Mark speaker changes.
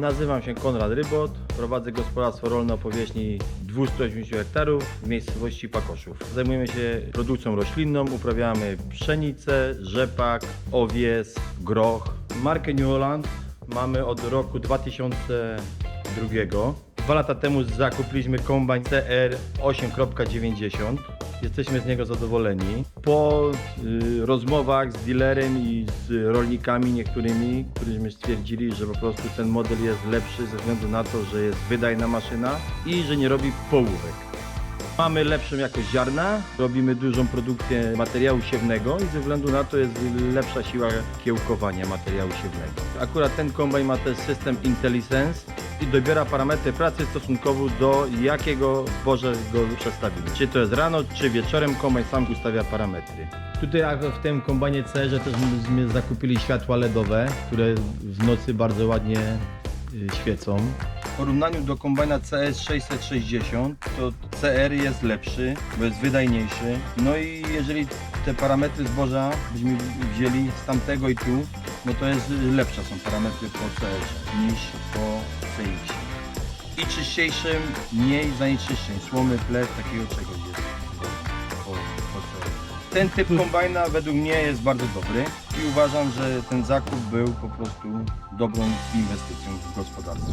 Speaker 1: Nazywam się Konrad Rybot, prowadzę gospodarstwo rolne o powierzchni 280 hektarów w miejscowości Pakoszów. Zajmujemy się produkcją roślinną, uprawiamy pszenicę, rzepak, owies, groch. Markę New Holland mamy od roku 2002. Dwa lata temu zakupiliśmy kombajn CR 8.90. Jesteśmy z niego zadowoleni. Po y, rozmowach z dealerem i z rolnikami niektórymi, któryśmy stwierdzili, że po prostu ten model jest lepszy ze względu na to, że jest wydajna maszyna i że nie robi połówek. Mamy lepszą jakość ziarna, robimy dużą produkcję materiału siewnego i ze względu na to jest lepsza siła kiełkowania materiału siewnego. Akurat ten kombajn ma też system IntelliSense i dobiera parametry pracy stosunkowo do jakiego zboża go przestawimy. Czy to jest rano, czy wieczorem, kombajn sam ustawia parametry. Tutaj jak w tym kombajnie CR też myśmy zakupili światła LEDowe, które w nocy bardzo ładnie y, świecą. W porównaniu do kombajna CS 660 to CR jest lepszy, bo jest wydajniejszy. No i jeżeli te parametry zboża byśmy wzięli z tamtego i tu, no to jest lepsze są parametry po CR niż po CX. I czyściejszym, mniej zanieczyszczeń, słomy, plew, takiego czegoś jest po, po. Ten typ kombajna według mnie jest bardzo dobry i uważam, że ten zakup był po prostu dobrą inwestycją w gospodarstwie.